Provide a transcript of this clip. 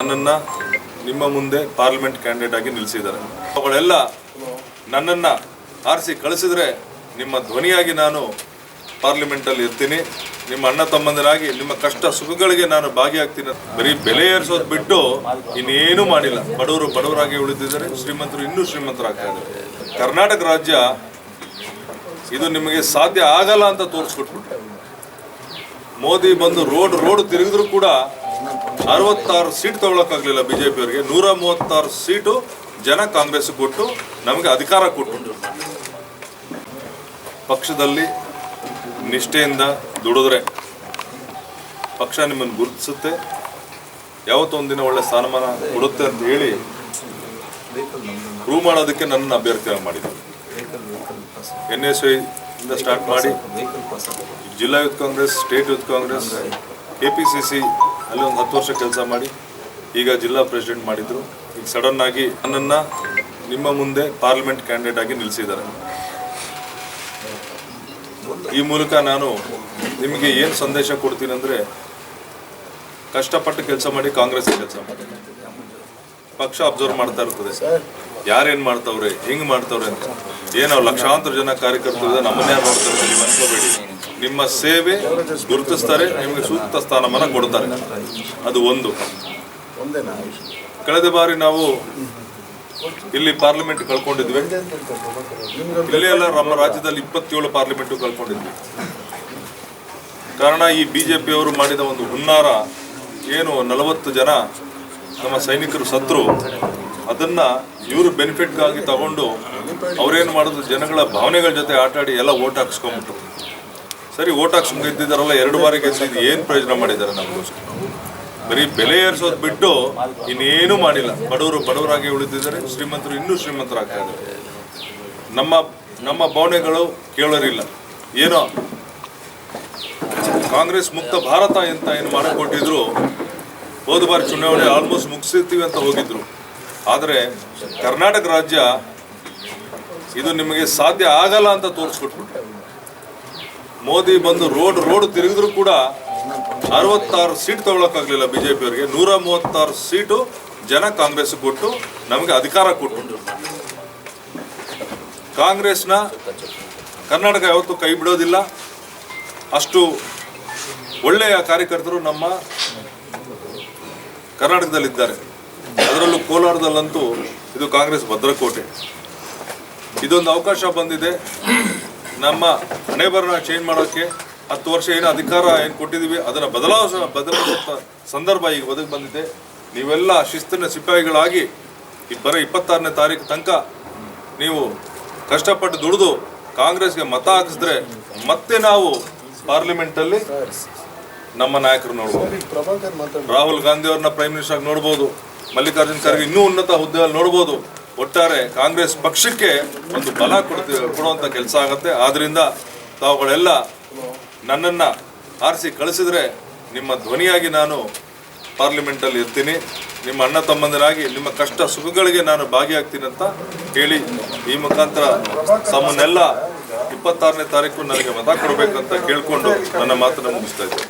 ನನ್ನನ್ನು ನಿಮ್ಮ ಮುಂದೆ ಪಾರ್ಲಿಮೆಂಟ್ ಕ್ಯಾಂಡಿಡೇಟ್ ಆಗಿ ನಿಲ್ಲಿಸಿದ್ದಾರೆ ಅವುಗಳೆಲ್ಲ ನನ್ನನ್ನು ಆರಿಸಿ ಕಳಿಸಿದ್ರೆ ನಿಮ್ಮ ಧ್ವನಿಯಾಗಿ ನಾನು ಪಾರ್ಲಿಮೆಂಟಲ್ಲಿ ಇರ್ತೀನಿ. ನಿಮ್ಮ ಅಣ್ಣ ತಮ್ಮಂದಿರಾಗಿ, ನಿಮ್ಮ ಕಷ್ಟ ಸುಖಗಳಿಗೆ ನಾನು ಭಾಗಿಯಾಗ್ತೀನಿ. ಬರೀ ಬೆಲೆ ಏರಿಸೋದು ಬಿಟ್ಟು ಇನ್ನೇನು ಮಾಡಿಲ್ಲ. ಬಡವರು ಬಡವರಾಗಿ ಉಳಿದಿದ್ದಾರೆ. ಶ್ರೀಮಂತರು ಇನ್ನೂ ಶ್ರೀಮಂತರಾಗ್ತಾ ಇದ್ದಾರೆ. ಕರ್ನಾಟಕ ರಾಜ್ಯ ಇದು ನಿಮಗೆ ಸಾಧ್ಯ ಆಗಲ್ಲ ಅಂತ ತೋರಿಸ್ಕೊಟ್ಬಿಟ್ಟು ಮೋದಿ ಬಂದು ರೋಡ್ ರೋಡ್ ತಿರುಗಿದ್ರು ಕೂಡ ಅರವತ್ತಾರು ಸೀಟ್ ತಗೊಳಕ್ಕಾಗಲಿಲ್ಲ ಬಿ ಜೆ ಪಿಯವರಿಗೆ ನೂರ ಮೂವತ್ತಾರು ಸೀಟು ಜನ ಕಾಂಗ್ರೆಸ್ ಕೊಟ್ಟು ನಮಗೆ ಅಧಿಕಾರ ಕೊಟ್ಟು ಪಕ್ಷದಲ್ಲಿ ನಿಷ್ಠೆಯಿಂದ ದುಡಿದ್ರೆ ಪಕ್ಷ ನಿಮ್ಮನ್ನು ಗುರುತಿಸುತ್ತೆ. ಯಾವತ್ತೊಂದಿನ ಒಳ್ಳೆ ಸ್ಥಾನಮಾನ ಕೊಡುತ್ತೆ ಅಂತ ಹೇಳಿ ಪ್ರೂವ್ ಮಾಡೋದಕ್ಕೆ ನನ್ನ ಅಭ್ಯರ್ಥಿ ಮಾಡಿದ್ರು. ಎನ್ ಎಸ್ ಇಂದ ಸ್ಟಾರ್ಟ್ ಮಾಡಿ ಜಿಲ್ಲಾ youth Congress state youth Congress K P C C ಅಲ್ಲಿ ಒಂದು ಹತ್ತು ವರ್ಷ ಕೆಲಸ ಮಾಡಿ ಈಗ ಜಿಲ್ಲಾ ಪ್ರೆಸಿಡೆಂಟ್ ಮಾಡಿದ್ರು. ಈಗ ಸಡನ್ ಆಗಿ ನನ್ನನ್ನು ನಿಮ್ಮ ಮುಂದೆ ಪಾರ್ಲಿಮೆಂಟ್ ಕ್ಯಾಂಡಿಡೇಟ್ ಆಗಿ ನಿಲ್ಲಿಸಿದ್ದಾರೆ ಈ ಮೂಲಕ ನಾನು ನಿಮಗೆ ಏನು ಸಂದೇಶ ಕೊಡ್ತೀನಿ ಅಂದರೆ ಕಷ್ಟಪಟ್ಟು ಕೆಲಸ ಮಾಡಿ ಕಾಂಗ್ರೆಸ್ ಕೆಲಸ ಮಾಡಿ. ಪಕ್ಷ ಅಬ್ಸರ್ವ್ ಮಾಡ್ತಾ ಇರ್ತದೆ. ಯಾರೇನು ಮಾಡ್ತಾವ್ರೆ, ಹಿಂಗೆ ಮಾಡ್ತಾವ್ರೆ ಅಂತ. ಏನೋ ಲಕ್ಷಾಂತರ ಜನ ಕಾರ್ಯಕರ್ತರು ನಮ್ಮನ್ನೇ ನೋಡ್ತಾರೆ, ನೀವು ಅನ್ಕೋಬೇಡಿ. ನಿಮ್ಮ ಸೇವೆ ಗುರುತಿಸ್ತಾರೆ ನಿಮಗೆ ಸೂಕ್ತ ಸ್ಥಾನಮಾನ ಕೊಡ್ತಾರೆ. ಅದು ಒಂದು. ಕಳೆದ ಬಾರಿ ನಾವು ಇಲ್ಲಿ ಪಾರ್ಲಿಮೆಂಟ್ ಕಳ್ಕೊಂಡಿದ್ವಿ. ಇಲ್ಲೇ ಎಲ್ಲ ನಮ್ಮ ರಾಜ್ಯದಲ್ಲಿ ಇಪ್ಪತ್ತೇಳು ಪಾರ್ಲಿಮೆಂಟ್ ಕಳ್ಕೊಂಡಿದ್ವಿ. ಕಾರಣ ಈ ಬಿಜೆಪಿಯವರು ಮಾಡಿದ ಒಂದು ಹುನ್ನಾರ ಏನು ನಲವತ್ತು ಜನ ನಮ್ಮ ಸೈನಿಕರು ಸತ್ರು ಅದನ್ನ ಇವರು ಬೆನಿಫಿಟ್ಗಾಗಿ ತಗೊಂಡು ಅವ್ರೇನು ಮಾಡಿದ್ರು ಜನಗಳ ಭಾವನೆಗಳ ಜೊತೆ ಆಟಾಡಿ ಎಲ್ಲ ಓಟ್ ಹಾಕ್ಸ್ಕೊಂಬಿಟ್ರು ಸರಿ, ಓಟ್ ಹಾಕಿ ಸುಮ್ಮನೆ ಇದ್ದಿದ್ದಾರಲ್ಲ, ಎರಡು ಬಾರಿ ಗೆದ್ದಿದ್ದು ಏನು ಪ್ರಯೋಜನ ಮಾಡಿದ್ದಾರೆ ನಮಗೋಸ್ಕರ ಬರೀ ಬೆಲೆ ಏರಿಸೋದು ಬಿಟ್ಟು ಇನ್ನೇನು ಮಾಡಿಲ್ಲ. ಬಡವರು ಬಡವರಾಗಿ ಉಳಿದಿದ್ದಾರೆ, ಶ್ರೀಮಂತರು ಇನ್ನೂ ಶ್ರೀಮಂತರಾಗ್ತಾ ಇದ್ದಾರೆ. ನಮ್ಮ ನಮ್ಮ ಭಾವನೆಗಳು ಕೇಳೋರಿಲ್ಲ. ಏನೋ ಕಾಂಗ್ರೆಸ್ ಮುಕ್ತ ಭಾರತ ಅಂತ ಏನು ಮಾಡಿಕೊಟ್ಟಿದ್ರು, ಹೋದ ಬಾರಿ ಚುನಾವಣೆ ಆಲ್ಮೋಸ್ಟ್ ಮುಗಿಸಿರ್ತೀವಿ ಅಂತ ಹೋಗಿದ್ರು. ಆದರೆ ಕರ್ನಾಟಕ ರಾಜ್ಯ ಇದು ನಿಮಗೆ ಸಾಧ್ಯ ಆಗಲ್ಲ ಅಂತ ತೋರಿಸ್ಕೊಟ್ಬಿಟ್ಟು ಮೋದಿ ಬಂದು ರೋಡ್ ರೋಡ್ ತಿರುಗಿದ್ರು ಕೂಡ ಅರವತ್ತಾರು ಸೀಟ್ ತಗೊಳಕ್ಕಾಗಲಿಲ್ಲ ಬಿಜೆಪಿ ಅವರಿಗೆ ನೂರ ಮೂವತ್ತಾರು ಸೀಟು ಜನ ಕಾಂಗ್ರೆಸ್ ಕೊಟ್ಟು ನಮಗೆ ಅಧಿಕಾರ ಕೊಟ್ಟು ಕಾಂಗ್ರೆಸ್ನ ಕರ್ನಾಟಕ ಯಾವತ್ತೂ ಕೈ ಬಿಡೋದಿಲ್ಲ. ಅಷ್ಟು ಒಳ್ಳೆಯ ಕಾರ್ಯಕರ್ತರು ನಮ್ಮ ಕರ್ನಾಟಕದಲ್ಲಿದ್ದಾರೆ. ಅದರಲ್ಲೂ ಕೋಲಾರದಲ್ಲಂತೂ ಇದು ಕಾಂಗ್ರೆಸ್ ಭದ್ರಕೋಟೆ. ಇದೊಂದು ಅವಕಾಶ ಬಂದಿದೆ. ನಮ್ಮ ಹಣೆಬರನ ಚೇಂಜ್ ಮಾಡೋಕ್ಕೆ ಹತ್ತು ವರ್ಷ ಏನು ಅಧಿಕಾರ ಏನು ಕೊಟ್ಟಿದ್ದೀವಿ ಅದನ್ನು ಬದಲಾವಸ ಬದಲಾವ ಸಂದರ್ಭ ಈಗ ಬದುಕು ಬಂದಿದೆ. ನೀವೆಲ್ಲ ಶಿಸ್ತಿನ ಸಿಪಾಯಿಗಳಾಗಿ ಈ ಬರೋ ಇಪ್ಪತ್ತಾರನೇ ತಾರೀಕು ತನಕ ನೀವು ಕಷ್ಟಪಟ್ಟು ದುಡಿದು ಕಾಂಗ್ರೆಸ್ಗೆ ಮತ ಹಾಕಿಸಿದ್ರೆ ಮತ್ತೆ ನಾವು ಪಾರ್ಲಿಮೆಂಟಲ್ಲಿ ನಮ್ಮ ನಾಯಕರು ನೋಡ್ಬೋದು. ರಾಹುಲ್ ಗಾಂಧಿ ಅವ್ರನ್ನ ಪ್ರೈಮ್ ಮಿನಿಸ್ಟರ್ ಆಗಿ ನೋಡ್ಬೋದು. ಮಲ್ಲಿಕಾರ್ಜುನ್ ಖರ್ಗೆ ಇನ್ನೂ ಉನ್ನತ ಹುದ್ದೆಯಲ್ಲಿ ನೋಡ್ಬೋದು. ಒಟ್ಟಾರೆ ಕಾಂಗ್ರೆಸ್ ಪಕ್ಷಕ್ಕೆ ಒಂದು ಬಲ ಕೊಡ್ತೀವಿ ಕೊಡುವಂಥ ಕೆಲಸ ಆಗುತ್ತೆ. ಆದ್ದರಿಂದ ತಾವುಗಳೆಲ್ಲ ನನ್ನನ್ನು ಆರಿಸಿ ಕಳಿಸಿದ್ರೆ ನಿಮ್ಮ ಧ್ವನಿಯಾಗಿ ನಾನು ಪಾರ್ಲಿಮೆಂಟಲ್ಲಿ ಇರ್ತೀನಿ. ನಿಮ್ಮ ಅಣ್ಣ ತಮ್ಮಂದಿರಾಗಿ ನಿಮ್ಮ ಕಷ್ಟ ಸುಖಗಳಿಗೆ ನಾನು ಭಾಗಿಯಾಗ್ತೀನಿ ಅಂತ ಹೇಳಿ ಈ ಮುಖಾಂತರ ತಮ್ಮನ್ನೆಲ್ಲ ಇಪ್ಪತ್ತಾರನೇ ತಾರೀಕು ನನಗೆ ಮತ ಕೊಡಬೇಕಂತ ಕೇಳಿಕೊಂಡು ನನ್ನ ಮಾತನ್ನು ಮುಗಿಸ್ತಾ ಇದ್ದೀನಿ.